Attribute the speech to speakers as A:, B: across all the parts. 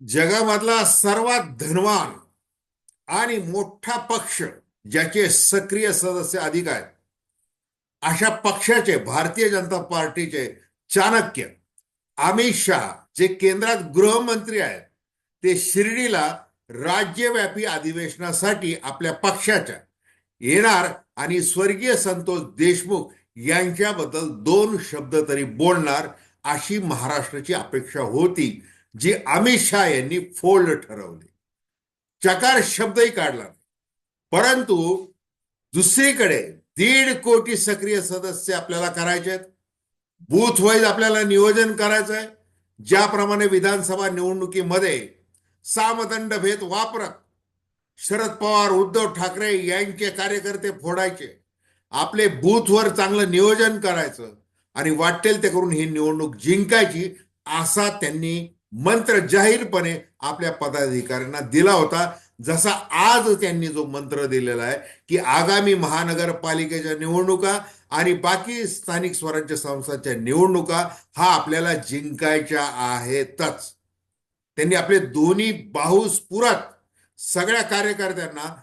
A: जगामधला सर्वात धनवान आणि मोठा पक्ष ज्याचे सक्रिय सदस्य अधिक आहेत अशा पक्षाचे भारतीय जनता पार्टीचे चाणक्य अमित शहा जे केंद्रात गृहमंत्री आहेत ते शिर्डीला राज्यव्यापी अधिवेशनासाठी आपल्या पक्षाच्या येणार आणि स्वर्गीय संतोष देशमुख यांच्याबद्दल दोन शब्द तरी बोलणार अशी महाराष्ट्राची अपेक्षा होती. जी अमित शहा यांनी फोल्ड ठरवली. चकार शब्दही काढला नाही. परंतु दुसरीकडे दीड कोटी सक्रिय सदस्य आपल्याला करायचे आहेत. बूथ वाईज आपल्याला नियोजन करायचं आहे. ज्याप्रमाणे विधानसभा निवडणुकीमध्ये सामदंड भेद वापरत शरद पवार उद्धव ठाकरे यांचे कार्यकर्ते फोडायचे. आपले बूथवर चांगलं नियोजन करायचं आणि वाटेल ते करून ही निवडणूक जिंकायची असा त्यांनी मंत्र जाहीरपणे आपल्या पदाधिकाऱ्यांना दिला होता. जसा आज त्यांनी जो मंत्र दिलेला आहे की आगामी महानगरपालिकेच्या निवडणुका आणि बाकी स्थानिक स्वराज्य संस्थांच्या निवडणुका हा आपल्याला जिंकायच्या आहेतच. त्यांनी आपले दोन्ही बाहूस पुरत सगळ्या कार्यकर्त्यांना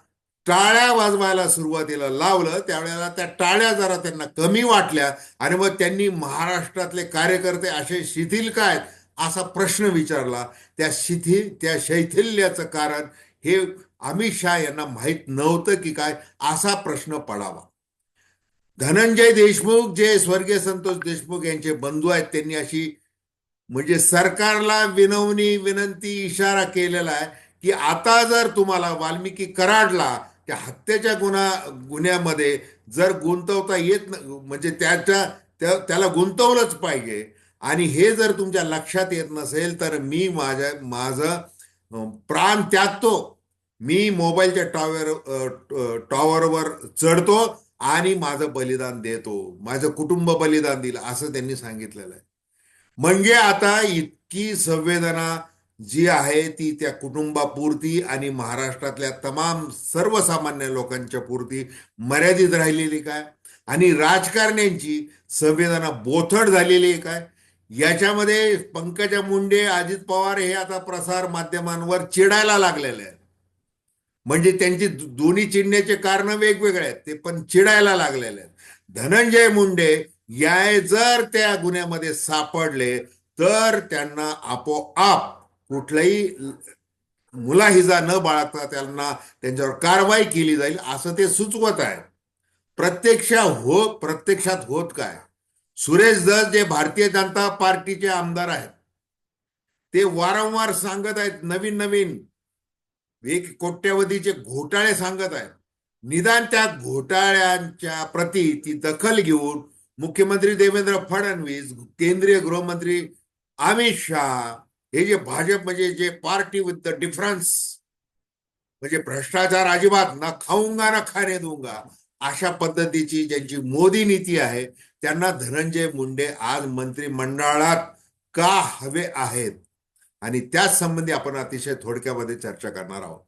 A: टाळ्या वाजवायला सुरुवातीला लावलं. त्यावेळेला त्या टाळ्या जरा त्यांना कमी वाटल्या आणि मग त्यांनी महाराष्ट्रातले कार्यकर्ते असे शिथिल काय असा प्रश्न विचारला त्या शिथिल त्या शैथिल्याचं कारण हे अमित शहा यांना माहीत नव्हतं की काय असा प्रश्न पडावा. धनंजय देशमुख जे स्वर्गीय संतोष देशमुख यांचे बंधू आहेत त्यांनी अशी म्हणजे सरकारला विनवणी विनंती इशारा केलेला आहे की आता जर तुम्हाला वाल्मिकी कराडला त्या हत्येच्या गुन्हा गुन्ह्यामध्ये जर गुंतवता येत म्हणजे त्याच्या त्या त्याला गुंतवलंच पाहिजे आणि हे जर तुमच्या लक्षात येत नसेल तर मी माझ्या माझं प्राण त्यागतो. मी मोबाईलच्या टॉवर टॉवरवर चढतो आणि माझं बलिदान देतो. माझं कुटुंब बलिदान दिलं असं त्यांनी सांगितलेलं आहे. म्हणजे आता इतकी संवेदना जी आहे ती त्या कुटुंबापुरती आणि महाराष्ट्रातल्या तमाम सर्वसामान्य लोकांच्या पुरती मर्यादित राहिलेली काय? आणि राजकारण्यांची संवेदना बोथड झालेली आहे काय? याच्यामध्ये पंकजा मुंडे अजित पवार हे आता प्रसार माध्यमांवर चिडायला लागलेले आहेत. म्हणजे त्यांची दोन्ही चिडण्याचे कारण वेगवेगळे आहेत ते पण चिडायला लागलेले आहेत. धनंजय मुंडे या जर त्या गुन्ह्यामध्ये सापडले तर त्यांना आपोआप कुठलाही मुलाहिजा न बाळगता त्यांना त्यांच्यावर कारवाई केली जाईल असं ते सुचवत आहे प्रत्यक्ष हो प्रत्यक्षात होत काय? सुरेश दस जे भारतीय जनता पार्टीचे आमदार आहेत ते वारंवार सांगत आहेत नवीन नवीन एक कोट्यवधीचे घोटाळे सांगत आहेत. निदान त्या घोटाळ्यांच्या प्रती ती दखल घेऊन मुख्यमंत्री देवेंद्र फडणवीस केंद्रीय गृहमंत्री अमित शहा हे जे भाजप म्हणजे जे पार्टी विथ द डिफरन्स म्हणजे भ्रष्टाचार अजिबात ना खाऊंगा ना खाणे दूंगा अशा पद्धतीची ज्यांची मोदी नीती आहे त्यांना धनंजय मुंडे आज मंत्रिमंडळात का हवे आहेत? आणि त्याच संबंधी आपण अतिशय थोडक्यामध्ये चर्चा करणार आहोत.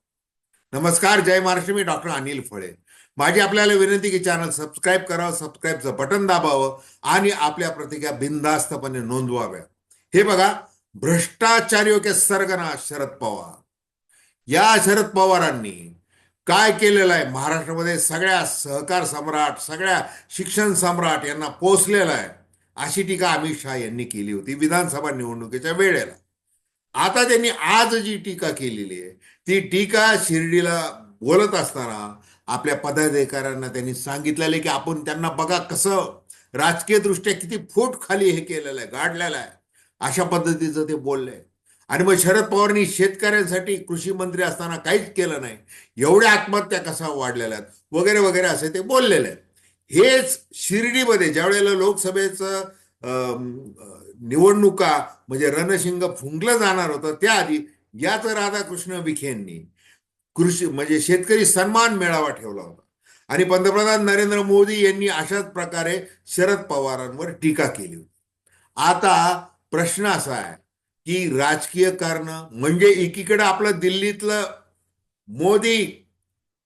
A: नमस्कार जय महाराष्ट्र मी डॉक्टर अनिल फळे. माझी आपल्याला विनंती की चॅनल सबस्क्राईब करावं सबस्क्राईबचं बटन दाबावं आणि आपल्या प्रतिक्रिया बिनधास्तपणे नोंदवाव्या हे बघा भ्रष्टाचारियों हो के सरगना शरद पवार. या शरद पवारांनी काय केलेलं आहे? महाराष्ट्रामध्ये सगळ्या सहकार सम्राट सगळ्या शिक्षण सम्राट यांना पोचलेलं आहे. अशी टीका अमित शहा यांनी केली होती विधानसभा निवडणुकीच्या वेळेला. आता त्यांनी आज जी टीका केलेली आहे ती टीका शिर्डीला बोलत असताना आपल्या पदाधिकाऱ्यांना त्यांनी सांगितलेलं आहे की आपण त्यांना बघा कसं राजकीय दृष्ट्या किती फूट खाली हे केलेलं आहे गाडलेलं आहे. अशा पद्धतीचं ते बोलले. आणि मग शरद पवारांनी शेतकऱ्यांसाठी कृषी मंत्री असताना काहीच केलं नाही. एवढ्या आत्महत्या कसा वाढलेल्या आहेत? वगैरे वगैरे असे ते बोललेले आहेत. हेच शिर्डीमध्ये ज्या वेळेला लोकसभेचं निवडणुका म्हणजे रणशिंग फुंकलं जाणार होतं त्याआधी याच राधाकृष्ण विखेंनी कृषी म्हणजे शेतकरी सन्मान मेळावा ठेवला होता. आणि पंतप्रधान नरेंद्र मोदी यांनी अशाच प्रकारे शरद पवारांवर टीका केली होती. आता प्रश्न असा आहे की राजकीय कारण म्हणजे एकीकडे आपलं दिल्लीतलं मोदी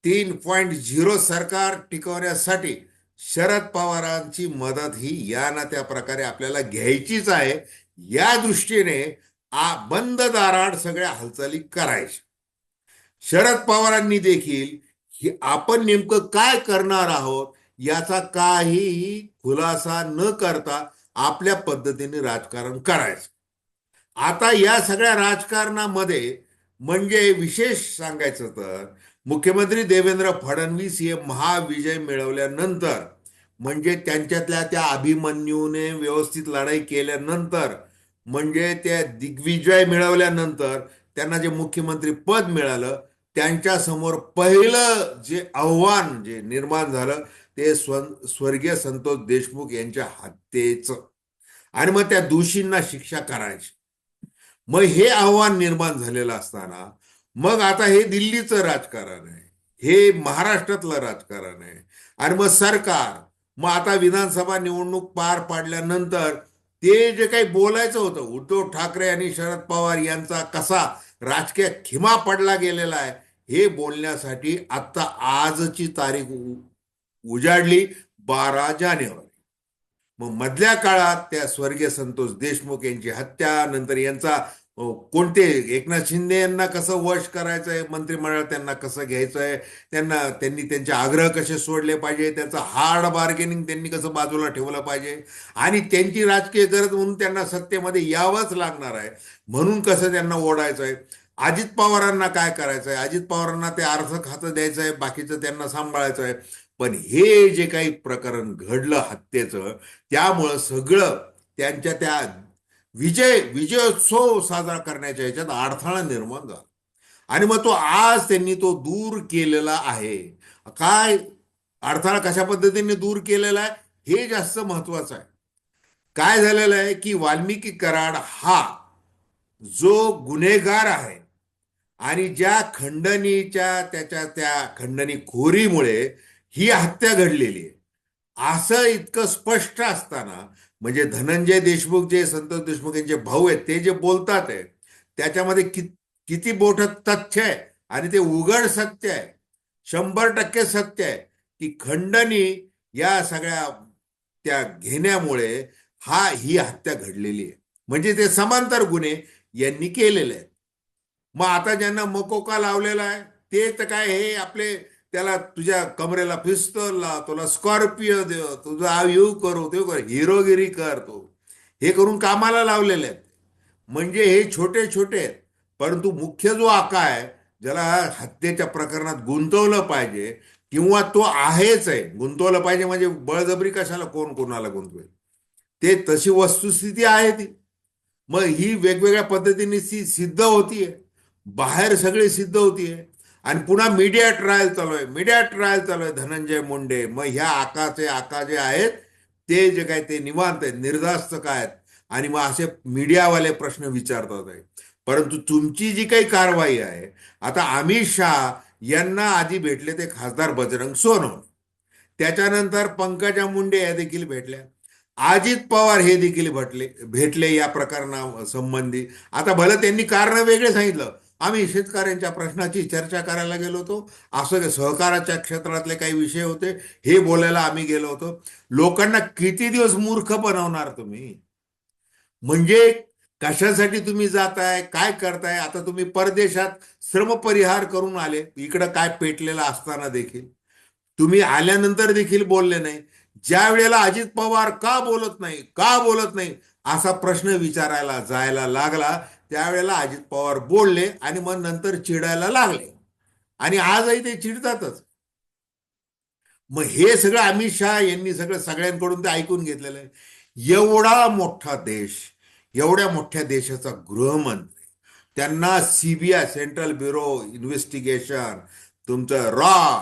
A: तीन पॉईंट झिरो सरकार टिकवण्यासाठी शरद पवारांची मदत ही या ना त्या प्रकारे आपल्याला घ्यायचीच आहे. या दृष्टीने आ बंद दाराड सगळ्या हालचाली करायच्या. शरद पवारांनी देखील आपण नेमकं काय करणार आहोत याचा काहीही खुलासा न करता आपल्या पद्धतीने राजकारण करायचं. आता या सगळ्या राजकारणामध्ये म्हणजे विशेष सांगायचं तर मुख्यमंत्री देवेंद्र फडणवीस हे महाविजय मिळवल्यानंतर म्हणजे त्यांच्यातल्या त्या अभिमन्यूने व्यवस्थित लढाई केल्यानंतर म्हणजे त्या दिग्विजय मिळवल्यानंतर त्यांना जे मुख्यमंत्री पद मिळालं त्यांच्यासमोर पहिलं जे आव्हान जे निर्माण झालं ते स्व स्वर्गीय संतोष देशमुख यांच्या हत्येचं. आणि मग त्या दोषींना शिक्षा करायची. मग हे आव्हान निर्माण झालेलं असताना मग आता हे दिल्लीचं राजकारण आहे. हे महाराष्ट्रातलं राजकारण आहे. आणि मग सरकार मग आता विधानसभा निवडणूक पार पाडल्यानंतर ते जे काही बोलायचं होतं उद्धव ठाकरे आणि शरद पवार यांचा कसा राजकीय खिमा पडला गेलेला आहे हे बोलण्यासाठी आता आजची तारीख उ- उजाडली बारा जानेवारी. मग मधल्या काळात त्या स्वर्गीय संतोष देशमुख यांची हत्या नंतर यांचा कोणते एकनाथ शिंदे यांना कसं वश करायचंय मंत्रिमंडळ त्यांना कसं घ्यायचंय त्यांना त्यांनी त्यांचे आग्रह कसे सोडले पाहिजे त्यांचं हार्ड बार्गेनिंग त्यांनी कसं बाजूला ठेवलं पाहिजे आणि त्यांची राजकीय गरज म्हणून त्यांना सत्तेमध्ये यावंच लागणार आहे. म्हणून कसं त्यांना ओढायचं आहे अजित पवारांना काय करायचं आहे अजित पवारांना ते अर्थ खातं द्यायचं आहे बाकीचं त्यांना सांभाळायचं आहे पण हे जे काही प्रकरण घडलं हत्येचं त्यामुळं सगळं त्यांच्या त्या विजय विजयोत्सव साजरा करण्याच्या ह्याच्यात अडथळा निर्माण झाला. आणि मग तो आज त्यांनी तो दूर केलेला आहे. काय अडथळा कशा पद्धतीने दूर केलेला आहे? हे जास्त महत्वाचं आहे. काय झालेलं आहे की वाल्मिकी कराड हा जो गुन्हेगार आहे आणि ज्या खंडणीच्या त्याच्या त्या खंडणी खोरीमुळे ही हत्या घडलेली आहे. असं इतकं स्पष्ट असताना म्हणजे धनंजय देशमुख जे संतोष देशमुख यांचे भाऊ आहेत ते जे बोलतात आहे त्याच्यामध्ये कि, किती मोठं तथ्य आहे आणि ते उघड सत्य आहे. शंभर टक्के सत्य आहे की खंडणी या सगळ्या त्या घेण्यामुळे हा ही हत्या घडलेली आहे. म्हणजे ते समांतर गुन्हे यांनी केलेले आहेत. मग आता ज्यांना मकोका लावलेला आहे ते तर काय हे आपले त्याला तुझ्या कमरेला पिस्तल लाव तुला स्कॉर्पिओ देव तुझा आयू करू ते कर हिरोगिरी कर तो. हे करून कामाला लावलेले आहेत. म्हणजे हे छोटे छोटे आहेत. परंतु मुख्य जो आका आहे ज्याला हत्येच्या प्रकरणात गुंतवलं पाहिजे किंवा तो आहेच आहे. गुंतवलं पाहिजे म्हणजे बळजबरी कशाला कोण कोणाला गुंतवेल? ते तशी वस्तुस्थिती आहे ती. मग ही वेगवेगळ्या पद्धतीने ती सिद्ध होतीये. बाहेर सगळी सिद्ध होतीये. आणि पुन्हा मीडिया ट्रायल चालू आहे. मीडिया ट्रायल चालू आहे धनंजय मुंडे. मग ह्या आकाचे आका जे आहेत ते जे काय ते निवांत आहेत निर्धास्त काय आहेत? आणि मग असे मीडियावाले प्रश्न विचारतात आहे परंतु तुमची जी काही कारवाई आहे आता अमित शहा यांना आधी भेटले ते खासदार बजरंग सोनवणे त्याच्यानंतर पंकजा मुंडे या देखील भेटल्या. अजित पवार हे देखील भेटले भेटले या प्रकरणा संबंधी आता भलं त्यांनी कारण वेगळे सांगितलं आम्ही शेतकऱ्यांच्या प्रश्नाची चर्चा करायला गेलो होतो. असं सहकाराच्या क्षेत्रातले काही विषय होते हे बोलायला आम्ही गेलो होतो. लोकांना किती दिवस मूर्ख बनवणार तुम्ही? म्हणजे कशासाठी तुम्ही जाताय काय करताय? आता तुम्ही परदेशात श्रम परिहार करून आले. इकडं काय पेटलेलं असताना देखील. तुम्ही आल्यानंतर देखील बोलले नाही. ज्या वेळेला अजित पवार का बोलत नाही का बोलत नाही असा प्रश्न विचारायला जायला लागला. त्यावेळेला अजित पवार बोलले आणि मग नंतर चिडायला लागले. आणि आजही ते चिडतातच. मग हे सगळं अमित शहा यांनी सगळं सगळ्यांकडून ते ऐकून घेतलेलं आहे. एवढा मोठा देश एवढ्या मोठ्या देशाचा गृहमंत्री त्यांना सीबीआय सेंट्रल ब्युरो इन्व्हेस्टिगेशन तुमचं रॉ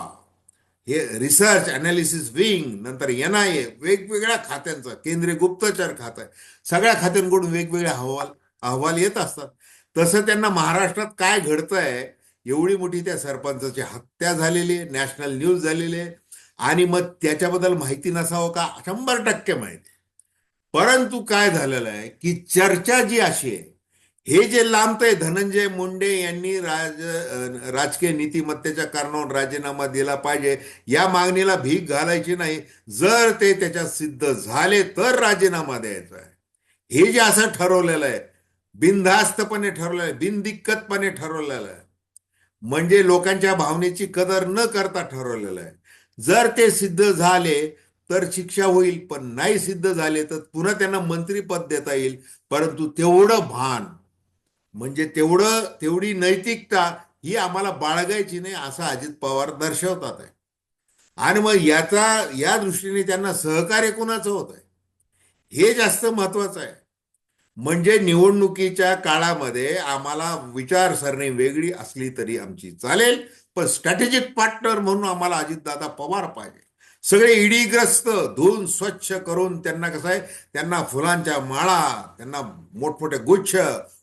A: हे रिसर्च अनालिसिस विंग नंतर एन आय ए वेगवेगळ्या खात्यांचं केंद्रीय गुप्तचर खातं सगळ्या खात्यांकडून वेगवेगळे अहवाल अहवाल येत असतात. तसं त्यांना महाराष्ट्रात काय घडतंय एवढी मोठी त्या सरपंचाची हत्या झालेली आहे नॅशनल न्यूज झालेली आहे आणि मग त्याच्याबद्दल माहिती नसावं का? शंभर टक्के माहिती. परंतु काय झालेलं आहे की चर्चा जी अशी आहे हे जे लांबतंय धनंजय मुंडे यांनी राज राजकीय नीतिमत्तेच्या कारणावर राजीनामा दिला पाहिजे या मागणीला भीक घालायची नाही. जर ते त्याच्यात सिद्ध झाले तर राजीनामा द्यायचा आहे. हे जे असं ठरवलेलं आहे बिनधास्तपणे ठरवलेलं आहे बिनदिक्कतपणे ठरवलेलं आहे. म्हणजे लोकांच्या भावनेची कदर न करता ठरवलेलं आहे. जर ते सिद्ध झाले तर शिक्षा होईल पण नाही सिद्ध झाले तर पुन्हा त्यांना मंत्रीपद देता येईल. परंतु तेवढं भान म्हणजे तेवढं तेवढी नैतिकता ही आम्हाला बाळगायची नाही असं अजित पवार दर्शवतात आहे. आणि मग याचा या दृष्टीने त्यांना सहकार्य कोणाचं होत आहे? हे जास्त महत्वाचं आहे. म्हणजे निवडणुकीच्या काळामध्ये आम्हाला विचारसरणी वेगळी असली तरी आमची चालेल पण स्ट्रॅटेजिक पार्टनर म्हणून आम्हाला अजितदादा पवार पाहिजे. सगळे इडीग्रस्त धुवून स्वच्छ करून त्यांना कसं आहे त्यांना फुलांच्या माळा त्यांना मोठमोठे गुच्छ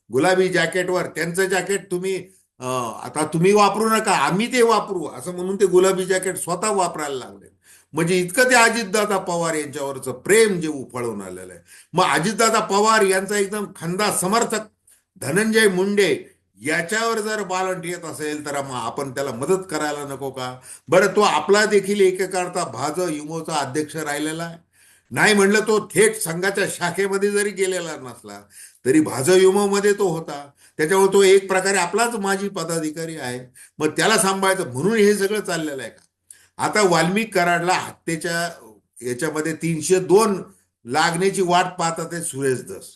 A: गुलाबी जॅकेटवर त्यांचं जॅकेट तुम्ही आता तुम्ही वापरू नका आम्ही ते वापरू असं म्हणून ते गुलाबी जॅकेट स्वतः वापरायला लागले. म्हणजे इतकं ते अजितदादा पवार यांच्यावरचं प्रेम जे उफळून आलेलं आहे. मग अजितदादा पवार यांचा एकदम खंदा समर्थक धनंजय मुंडे याच्यावर जर बालंट येत असेल तर मग आपण त्याला मदत करायला नको का? बरं तो आपला देखील एकेकाळचा भाज युमोचा अध्यक्ष राहिलेला आहे. नाही म्हणलं तो थेट संघाच्या शाखेमध्ये जरी गेलेला नसला तरी भाज युमोमध्ये तो होता. त्याच्यामुळे तो एक प्रकारे आपलाच माजी पदाधिकारी आहे. मग त्याला सांभाळायचं म्हणून हे सगळं चाललेलं आहे का? आता वाल्मिक कराडला हत्येच्या याच्यामध्ये तीनशे दोन लागण्याची वाट पाहतात सुरेश दस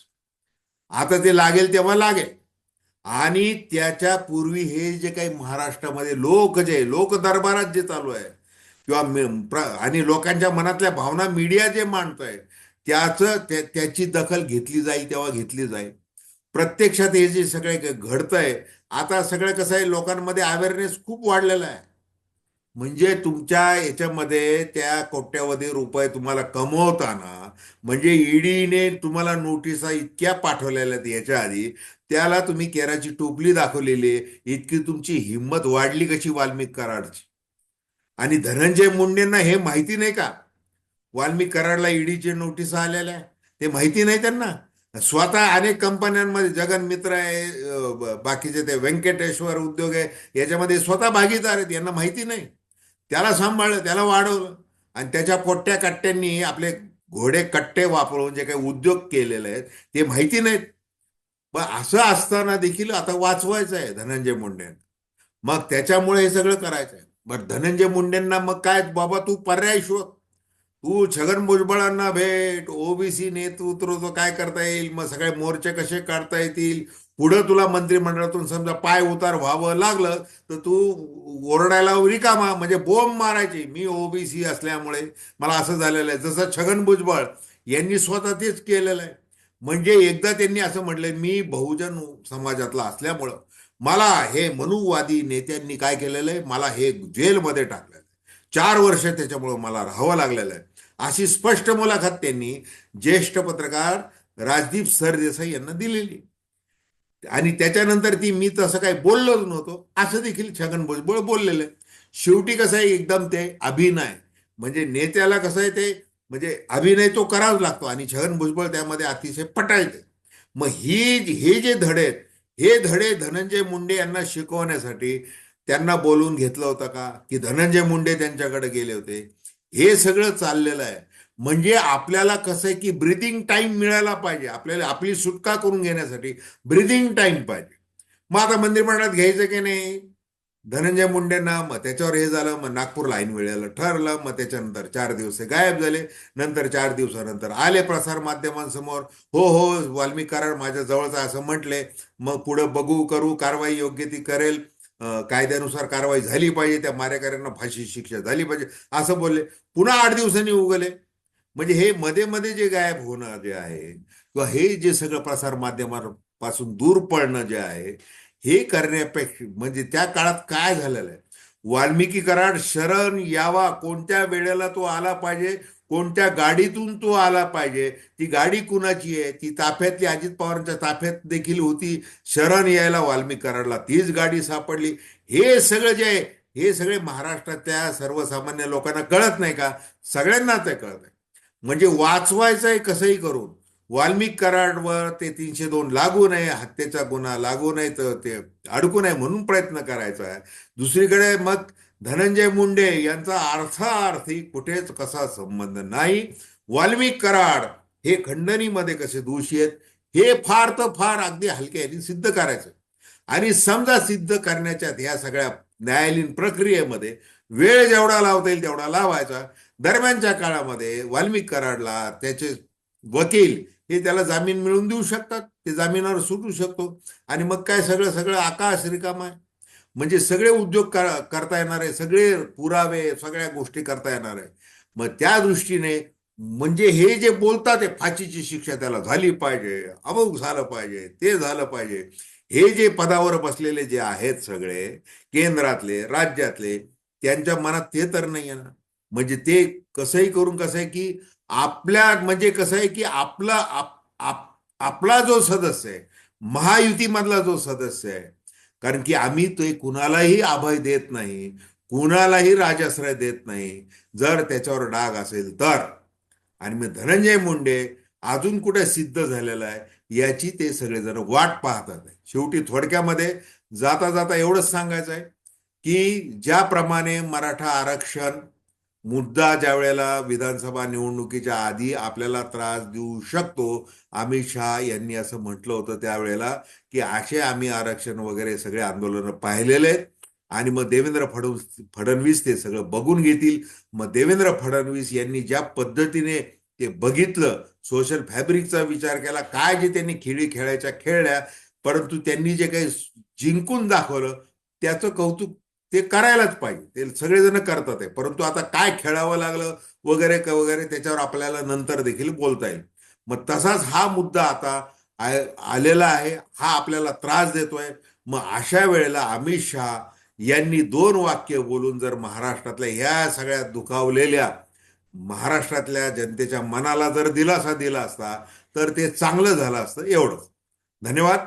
A: आता ते लागेल तेव्हा लागेल. आणि त्याच्या पूर्वी हे जे काही महाराष्ट्रामध्ये लोक जे लोक दरबारात जे चालू आहे किंवा प्र- आणि लोकांच्या मनातल्या भावना मीडिया जे मांडतोय त्याचं त्या- त्याची दखल घेतली जाईल तेव्हा घेतली जाईल. प्रत्यक्षात हे जे सगळे घडतंय आता सगळं कसं आहे लोकांमध्ये अवेअरनेस खूप वाढलेला आहे. म्हणजे तुमच्या याच्यामध्ये त्या कोट्यावधी रुपये तुम्हाला कमवताना म्हणजे ईडीने तुम्हाला नोटिसा इतक्या पाठवलेल्या आहेत याच्या आधी त्याला तुम्ही केराची टोपली दाखवलेली आहे. इतकी तुमची हिंमत वाढली कशी वाल्मिक कराडची? आणि धनंजय मुंडेंना हे माहिती नाही का? वाल्मिक कराडला ईडीचे नोटीस आलेल्या ते माहिती नाही त्यांना? स्वतः अनेक कंपन्यांमध्ये जगन मित्र आहे बाकीचे ते व्यंकटेश्वर उद्योग आहे याच्यामध्ये स्वतः भागीदार आहेत यांना माहिती नाही. त्याला सांभाळलं त्याला वाढवलं आणि त्याच्या पोट्ट्या कट्ट्यांनी आपले घोडे कट्टे वापरून जे काही उद्योग केलेले आहेत ते माहिती नाहीत. पण असं असताना देखील आता वाचवायचं आहे धनंजय मुंडेंना. मग त्याच्यामुळे हे सगळं करायचं आहे बरं धनंजय मुंडेंना मग काय बाबा तू पर्याय शोध. तू छगन भुजबळांना भेट ओबीसी नेतृत्व काय करता येईल? मग सगळे मोर्चे कसे काढता येतील? पुढं तुला मंत्रिमंडळातून समजा पाय उतार व्हावं लागलं तर तू ओरडायला रिकामा म्हणजे बोंब मारायची. मी ओबीसी असल्यामुळे मला असं झालेलं आहे. जसं छगन भुजबळ यांनी स्वतः तेच केलेलं आहे. म्हणजे एकदा त्यांनी असं म्हटलंय मी बहुजन समाजातला असल्यामुळं मला हे मनुवादी नेत्यांनी काय केलेलं आहे? मला हे जेलमध्ये टाकलं चार वर्ष त्याच्यामुळं मला राहावं लागलेलं आहे. अशी स्पष्ट मुलाखत त्यांनी ज्येष्ठ पत्रकार राजदीप सरदेसाई यांना दिलेली. आणि त्याच्यानंतर ती मी तसं काही बोललोच नव्हतो. असं देखील छगन भुजबळ बोललेलं. आहे शेवटी कसं आहे एकदम ते अभिनय. म्हणजे नेत्याला कसं आहे ते म्हणजे अभिनय तो करावाच लागतो. आणि छगन भुजबळ त्यामध्ये अतिशय पटायचे मग ही हे जे धडे आहेत हे धडे धनंजय मुंडे यांना शिकवण्यासाठी त्यांना बोलवून घेतलं होतं का? की धनंजय मुंडे त्यांच्याकडे गेले होते. हे सगळं चाललेलं आहे. म्हणजे आपल्याला कसं आहे की ब्रिदिंग टाइम मिळायला पाहिजे. आपल्याला आपली सुटका करून घेण्यासाठी ब्रिदिंग टाइम पाहिजे. मग आता मंत्रिमंडळात घ्यायचं की नाही? धनंजय मुंडेंना मग त्याच्यावर हे झालं मग नागपूरला ऐन वेळेला ठरलं. मग त्याच्यानंतर चार दिवस गायब झाले. नंतर चार दिवसानंतर आले प्रसार माध्यमांसमोर. हो हो वाल्मिक कराड माझ्या जवळचा असं म्हटले. मग पुढं बघू करू कारवाई योग्य ती करेल. कायद्यानुसार कारवाई झाली पाहिजे त्या मारेकऱ्यांना फाशी शिक्षा झाली पाहिजे असं बोलले. पुन्हा आठ दिवसांनी उगले. म्हणजे हे मध्ये मध्ये जे गायब होणं जे आहे किंवा हे जे सगळं प्रसार माध्यमांपासून दूर पडणं जे आहे हे करण्यापेक्षा म्हणजे त्या काळात काय झालेलं आहे? वाल्मिकी कराड शरण यावा कोणत्या वेळेला तो आला पाहिजे? कोणत्या गाडीतून तो आला पाहिजे? ती गाडी कुणाची आहे? ती ताफ्यातली अजित पवारांच्या ताफ्यात देखील होती. शरण यायला वाल्मिक तीच गाडी सापडली. हे सगळं जे आहे हे सगळे महाराष्ट्रातल्या सर्वसामान्य लोकांना कळत नाही का? सगळ्यांना ते कळत आहे म्हणजे वाचवायचं आहे कसंही करून. वाल्मिक कराडवर ते तीनशे दोन लागू नये हत्येचा गुन्हा लागू नये तर ते अडकू नये म्हणून प्रयत्न करायचा आहे. दुसरीकडे मग धनंजय मुंडे यांचा अर्थार्थी कुठेच कसा संबंध नाही. वाल्मिक कराड हे खंडणीमध्ये कसे दोषी आहेत हे फार तर फार अगदी हलक्या यांनी सिद्ध करायचं. आणि समजा सिद्ध करण्याच्या ह्या सगळ्या न्यायालयीन प्रक्रियेमध्ये वेळ जेवढा लावता येईल तेवढा लावायचा. दरम्यानच्या काळामध्ये वाल्मिक कराडला त्याचे वकील हे त्याला जामीन मिळवून देऊ शकतात ते जामिनावर सुटू शकतो. आणि मग काय सगळं सगळं आकाश रिकाम आहे. म्हणजे सगळे उद्योग कर- करता येणार आहे सगळे पुरावे सगळ्या गोष्टी करता येणार आहे. मग त्या दृष्टीने म्हणजे हे जे बोलतात ते फाशीची शिक्षा त्याला झाली पाहिजे अमुक झालं पाहिजे ते झालं पाहिजे. हे जे पदावर बसलेले जे आहेत सगळे केंद्रातले राज्यातले त्यांच्या मनात ते तर नाही आहे ना. म्हणजे ते कसंही करून कसं आहे की आपल्या म्हणजे कसं आहे की आपला आप- आप- आपला जो सदस्य आहे महायुतीमधला जो सदस्य आहे कारण की आम्ही ते कुणालाही अभय देत नाही कुणालाही राजाश्रय देत नाही. जर त्याच्यावर डाग असेल तर. आणि मग धनंजय मुंडे अजून कुठे सिद्ध झालेला आहे याची ते सगळेजण वाट पाहतात. शेवटी थोडक्यामध्ये जाता जाता एवढंच सांगायचं आहे की ज्याप्रमाणे मराठा आरक्षण मुद्दा ज्या वेळेला विधानसभा निवडणुकीच्या आधी आपल्याला त्रास देऊ शकतो अमित शहा यांनी असं म्हटलं होतं त्यावेळेला की असे आम्ही आरक्षण वगैरे सगळे आंदोलनं पाहिलेले आहेत आणि मग देवेंद्र फडणवीस फडणवीस ते सगळं बघून घेतील. मग देवेंद्र फडणवीस यांनी ज्या पद्धतीने ते बघितलं सोशल फॅब्रिकचा विचार केला काय जे त्यांनी खेळी खेळायच्या खेळल्या परंतु त्यांनी जे काही जिंकून दाखवलं त्याचं कौतुक ते करायलाच पाहिजे. ते सगळेजण करतात आहे परंतु आता काय खेळावं लागलं वगैरे वगैरे त्याच्यावर आपल्याला नंतर देखील बोलता येईल. मग तसाच हा मुद्दा आता आलेला आहे. हा आपल्याला त्रास देतोय. मग अशा वेळेला अमित शहा यांनी दोन वाक्य बोलून जर महाराष्ट्रातल्या ह्या सगळ्या दुखावलेल्या महाराष्ट्रातल्या जनतेच्या मनाला जर दिलासा दिला असता तर ते चांगलं झालं असतं एवढंच. धन्यवाद.